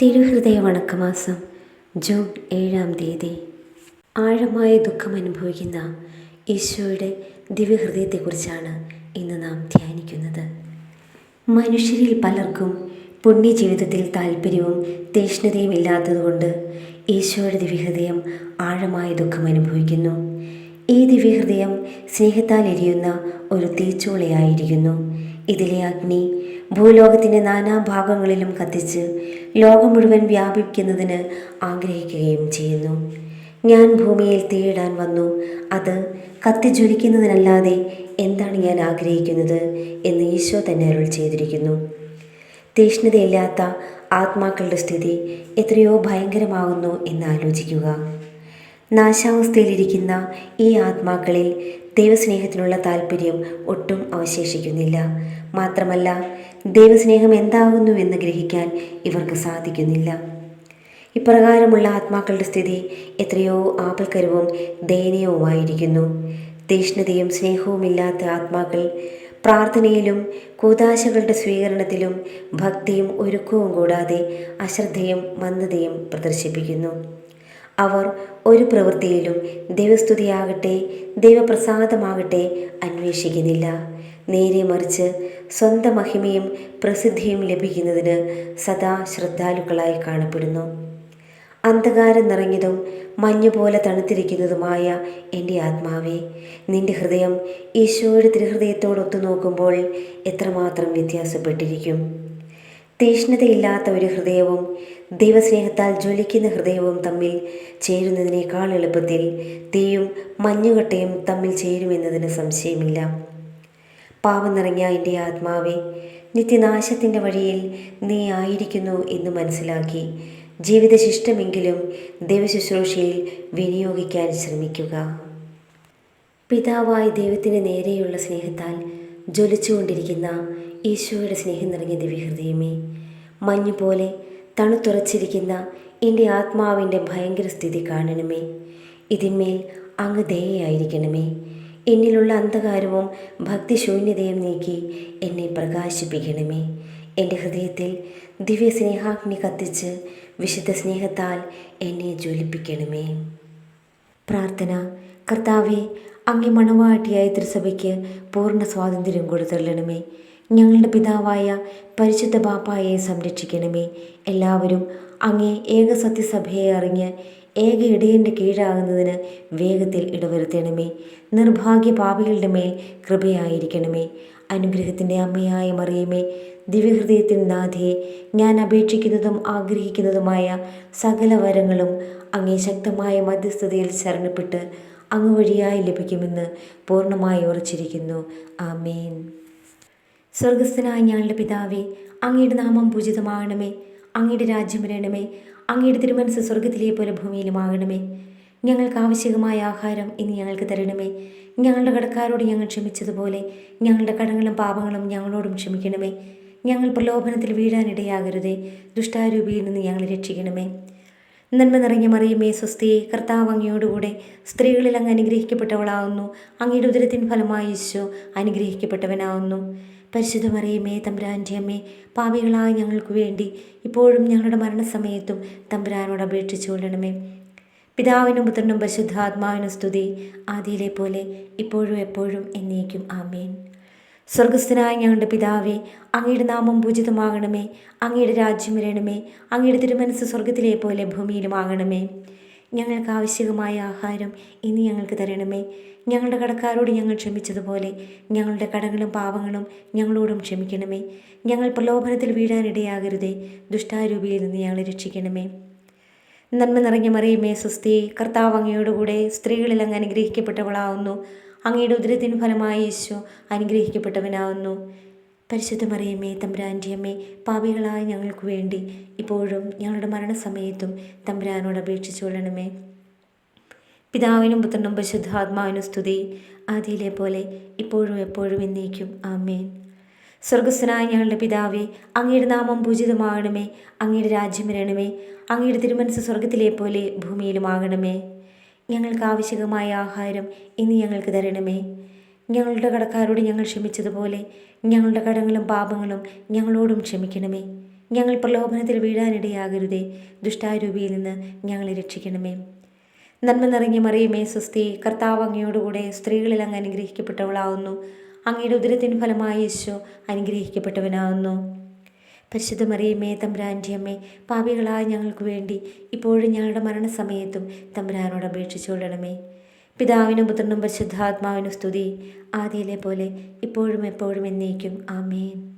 തിരുഹൃദയ വണക്കമാസം June ഏഴാം തീയതി. ആഴമായ ദുഃഖം അനുഭവിക്കുന്ന ഈശോയുടെ ദിവ്യഹൃദയത്തെക്കുറിച്ചാണ് ഇന്ന് നാം ധ്യാനിക്കുന്നത്. മനുഷ്യരിൽ പലർക്കും പുണ്യജീവിതത്തിൽ താല്പര്യവും തീഷ്ണതയും ഇല്ലാത്തതുകൊണ്ട് ഈശോയുടെ ദിവ്യഹൃദയം ആഴമായ ദുഃഖം അനുഭവിക്കുന്നു ഈ ദിവ്യഹൃദയം സ്നേഹത്താൽ എരിയുന്ന ഒരു തീച്ചൂളയായിരിക്കുന്നു. ഇതിലെ അഗ്നി ഭൂലോകത്തിന്റെ നാനാഭാഗങ്ങളിലും കത്തിച്ച് ലോകം മുഴുവൻ വ്യാപിക്കുന്നതിന് ആഗ്രഹിക്കുകയും ചെയ്യുന്നു. ഞാൻ ഭൂമിയിൽ തീയിടാൻ വന്നു. അത് കത്തിജ്വലിക്കുന്നതിനല്ലാതെ എന്താണ് ഞാൻ ആഗ്രഹിക്കുന്നത് എന്ന് ഈശോ തന്നെ അരുൾ ചെയ്തിരിക്കുന്നു. തീഷ്ണതയില്ലാത്ത ആത്മാക്കളുടെ സ്ഥിതി എത്രയോ ഭയങ്കരമാകുന്നു എന്ന് ആലോചിക്കുക. നാശാവസ്ഥയിലിരിക്കുന്ന ഈ ആത്മാക്കളിൽ ദൈവസ്നേഹത്തിനുള്ള താല്പര്യം ഒട്ടും അവശേഷിക്കുന്നില്ല. മാത്രമല്ല ദൈവസ്നേഹം എന്താകുന്നുവെന്ന് ഗ്രഹിക്കാൻ ഇവർക്ക് സാധിക്കുന്നില്ല. ഇപ്രകാരമുള്ള ആത്മാക്കളുടെ സ്ഥിതി എത്രയോ ആപൽക്കരവും ദയനീയവുമായിരിക്കുന്നു. തീഷ്ണതയും സ്നേഹവുമില്ലാത്ത ആത്മാക്കൾ പ്രാർത്ഥനയിലും കൂതാശകളുടെ സ്വീകരണത്തിലും ഭക്തിയും ഒരുക്കവും കൂടാതെ അശ്രദ്ധയും മന്ദതയും പ്രദർശിപ്പിക്കുന്നു. അവർ ഒരു പ്രവൃത്തിയിലും ദൈവസ്തുതിയാകട്ടെ ദൈവപ്രസാദമാകട്ടെ അന്വേഷിക്കുന്നില്ല. നേരെ മറിച്ച് സ്വന്തം മഹിമയും പ്രസിദ്ധിയും ലഭിക്കുന്നതിന് സദാ ശ്രദ്ധാലുക്കളായി കാണപ്പെടുന്നു. അന്ധകാരം നിറഞ്ഞതും മഞ്ഞുപോലെ തണുത്തിരിക്കുന്നതുമായ എന്റെ ആത്മാവേ നിന്റെ ഹൃദയം ഈശോയുടെ തിരുഹൃദയത്തോടൊത്തു നോക്കുമ്പോൾ എത്രമാത്രം വ്യത്യാസപ്പെട്ടിരിക്കും. തീഷ്ണതയില്ലാത്ത ഒരു ഹൃദയവും ദൈവസ്നേഹത്താൽ ജ്വലിക്കുന്ന ഹൃദയവും തമ്മിൽ ചേരുന്നതിനേക്കാൾ എളുപ്പത്തിൽ തീയും മഞ്ഞുകട്ടയും തമ്മിൽ ചേരുമെന്നതിന് സംശയമില്ല. പാവം നിറഞ്ഞ എന്റെ ആത്മാവെ നിത്യനാശത്തിന്റെ വഴിയിൽ നീ ആയിരിക്കുന്നു എന്ന് മനസ്സിലാക്കി ജീവിതശിഷ്ടമെങ്കിലും ദൈവശുശ്രൂഷയിൽ വിനിയോഗിക്കാൻ ശ്രമിക്കുക. പിതാവായ ദൈവത്തിന് നേരെയുള്ള സ്നേഹത്താൽ ജ്വലിച്ചുകൊണ്ടിരിക്കുന്ന ഈശോയുടെ സ്നേഹം നിറഞ്ഞ ദിവ്യഹൃദയമേ മഞ്ഞുപോലെ തണുത്തുറച്ചിരിക്കുന്ന എന്റെ ആത്മാവിന്റെ ഭയങ്കര സ്ഥിതി കാണണമേ. ഇതിന്മേൽ അങ്ങ് ദയയായിരിക്കണമേ. എന്നിലുള്ള അന്ധകാരവും ഭക്തിശൂന്യതയും നീക്കി എന്നെ പ്രകാശിപ്പിക്കണമേ. എന്റെ ഹൃദയത്തിൽ ദിവ്യ സ്നേഹാഗ്നി കത്തിച്ച് വിശുദ്ധ സ്നേഹത്താൽ എന്നെ ജ്വലിപ്പിക്കണമേ. പ്രാർത്ഥന കർത്താവെ അങ്ങേ മണവാട്ടിയായ തിരുസഭയ്ക്ക് പൂർണ സ്വാതന്ത്ര്യം കൊടുത്തള്ളണമേ ഞങ്ങളുടെ പിതാവായ പരിശുദ്ധ ബാപ്പായെ സംരക്ഷിക്കണമേ. എല്ലാവരും അങ്ങേ ഏക സത്യസഭയെ അറിഞ്ഞ് ഏക ഇടയന്റെ കീഴാകുന്നതിന് വേഗത്തിൽ ഇടവരുത്തണമേ. നിർഭാഗ്യ പാപികളുടെ മേൽ കൃപയായിരിക്കണമേ. അനുഗ്രഹത്തിന്റെ അമ്മയായ മറിയമേ ദിവ്യഹൃദയത്തിൻ നാഥയെ ഞാൻ അപേക്ഷിക്കുന്നതും ആഗ്രഹിക്കുന്നതുമായ സകല വരങ്ങളും അങ്ങേ ശക്തമായ മധ്യസ്ഥതയിൽ ശരണപ്പെട്ട് അങ്ങ് വഴിയായി ലഭിക്കുമെന്ന് പൂർണമായി ഉറച്ചിരിക്കുന്നു. ആമേൻ. സ്വർഗസ്ഥനായ ഞങ്ങളുടെ പിതാവേ അങ്ങയുടെ നാമം പൂജിതമാകണമേ. അങ്ങയുടെ രാജ്യം വരണമേ. അങ്ങയുടെ തിരുമനസ് സ്വർഗത്തിലെ പോലെ ഭൂമിയിലുമാകണമേ ഞങ്ങൾക്ക് ആവശ്യകമായ ആഹാരം ഇനി ഞങ്ങൾക്ക് തരണമേ. ഞങ്ങളുടെ കടക്കാരോട് ഞങ്ങൾ ക്ഷമിച്ചതുപോലെ ഞങ്ങളുടെ കടങ്ങളും പാപങ്ങളും ഞങ്ങളോടും ക്ഷമിക്കണമേ. ഞങ്ങൾ പ്രലോഭനത്തിൽ വീഴാനിടയാകരുതേ. ദുഷ്ടാരൂപിയിൽ നിന്ന് ഞങ്ങളെ രക്ഷിക്കണമേ. നന്മ നിറഞ്ഞ മറിയമേ സ്വസ്തിയെ കർത്താവ് അങ്ങയോടുകൂടെ സ്ത്രീകളിൽ അങ്ങ് അനുഗ്രഹിക്കപ്പെട്ടവളാവുന്നു. അങ്ങയുടെ ഉദരത്തിൻ ഫലമായി ഈശോ അനുഗ്രഹിക്കപ്പെട്ടവനാവുന്നു. പരിശുദ്ധ മറിയമേ തമ്പുരാന്റെ അമ്മേ പാപികളായ ഞങ്ങൾക്ക് വേണ്ടി ഇപ്പോഴും ഞങ്ങളുടെ മരണസമയത്തും തമ്പുരാനോട് അപേക്ഷിച്ചു കൊള്ളണമേ. പിതാവിനും പുത്രനും പരിശുദ്ധാത്മാവിനും സ്തുതി. ആദിയിലെ പോലെ ഇപ്പോഴും എപ്പോഴും എന്നേക്കും ആമേൻ. സ്വർഗസ്ഥനായ ഞങ്ങളുടെ പിതാവേ അങ്ങയുടെ നാമം പൂജിതമാകണമേ. അങ്ങയുടെ രാജ്യം വരണമേ. അങ്ങയുടെ തിരുമനസ് സ്വർഗത്തിലെ പോലെ ഭൂമിയിലുമാകണമേ. ഞങ്ങൾക്ക് ആവശ്യകമായ ആഹാരം ഇനി ഞങ്ങൾക്ക് തരണമേ. ഞങ്ങളുടെ കടക്കാരോട് ഞങ്ങൾ ക്ഷമിച്ചതുപോലെ ഞങ്ങളുടെ കടങ്ങളും പാവങ്ങളും ഞങ്ങളോടും ക്ഷമിക്കണമേ. ഞങ്ങൾ പ്രലോഭനത്തിൽ വീഴാനിടയാകരുതേ. ദുഷ്ടാരൂപിയിൽ നിന്ന് ഞങ്ങളെ രക്ഷിക്കണമേ. നന്മ നിറഞ്ഞ മറിയമേ സ്വസ്തി കർത്താവ് അങ്ങയോടുകൂടെ സ്ത്രീകളിൽ അങ്ങ് അനുഗ്രഹിക്കപ്പെട്ടവളാവുന്നു. അങ്ങയുടെ ഉദരത്തിന് ഫലമായി യേശു അനുഗ്രഹിക്കപ്പെട്ടവനാവുന്നു. പരിശുദ്ധ മറിയമ്മേ തമ്പുരാന്റെ അമ്മേ പാപികളായ ഞങ്ങൾക്ക് വേണ്ടി ഇപ്പോഴും ഞങ്ങളുടെ മരണസമയത്തും തമ്പുരാനോട് അപേക്ഷിച്ചു കൊള്ളണമേ. പിതാവിനും പുത്രനും പരിശുദ്ധാത്മാവിനും സ്തുതി. ആദിയിലെ പോലെ ഇപ്പോഴും എപ്പോഴും എന്നേക്കും. ആമേൻ. സ്വർഗസ്വനായ ഞങ്ങളുടെ പിതാവേ അങ്ങയുടെ നാമം പൂജിതമാകണമേ. അങ്ങയുടെ രാജ്യം വരണമേ. അങ്ങയുടെ തിരുമനസ് സ്വർഗത്തിലെ പോലെ ഭൂമിയിലുമാകണമേ. ഞങ്ങൾക്ക് ആവശ്യകമായ ആഹാരം ഇന്ന് ഞങ്ങൾക്ക് തരണമേ. ഞങ്ങളുടെ കടക്കാരോട് ഞങ്ങൾ ക്ഷമിച്ചതുപോലെ ഞങ്ങളുടെ കടങ്ങളും പാപങ്ങളും ഞങ്ങളോടും ക്ഷമിക്കണമേ. ഞങ്ങൾ പ്രലോഭനത്തിൽ വീഴാനിടയാകരുതേ. ദുഷ്ടാരൂപിയിൽ നിന്ന് ഞങ്ങളെ രക്ഷിക്കണമേ. നന്മ നിറഞ്ഞ മറിയുമേ സുസ്തി കർത്താവ് അങ്ങയോടുകൂടെ സ്ത്രീകളിൽ അങ്ങ് അനുഗ്രഹിക്കപ്പെട്ടവളാവുന്നു. അങ്ങയുടെ ഉദരത്തിന് ഫലമായി യേശു അനുഗ്രഹിക്കപ്പെട്ടവനാവുന്നു. പരിശുദ്ധ മറിയമ്മേ തമ്പുരാന്റെ അമ്മേ പാപികളായ ഞങ്ങൾക്ക് വേണ്ടി ഇപ്പോഴും ഞങ്ങളുടെ മരണസമയത്തും തമ്പുരാനോട് അപേക്ഷിച്ചുകൊള്ളണമേ പിതാവിനും പുത്രനും പരിശുദ്ധാത്മാവിനും സ്തുതി. ആദ്യയിലെ പോലെ ഇപ്പോഴും എപ്പോഴും എന്നേക്കും. ആമേൻ.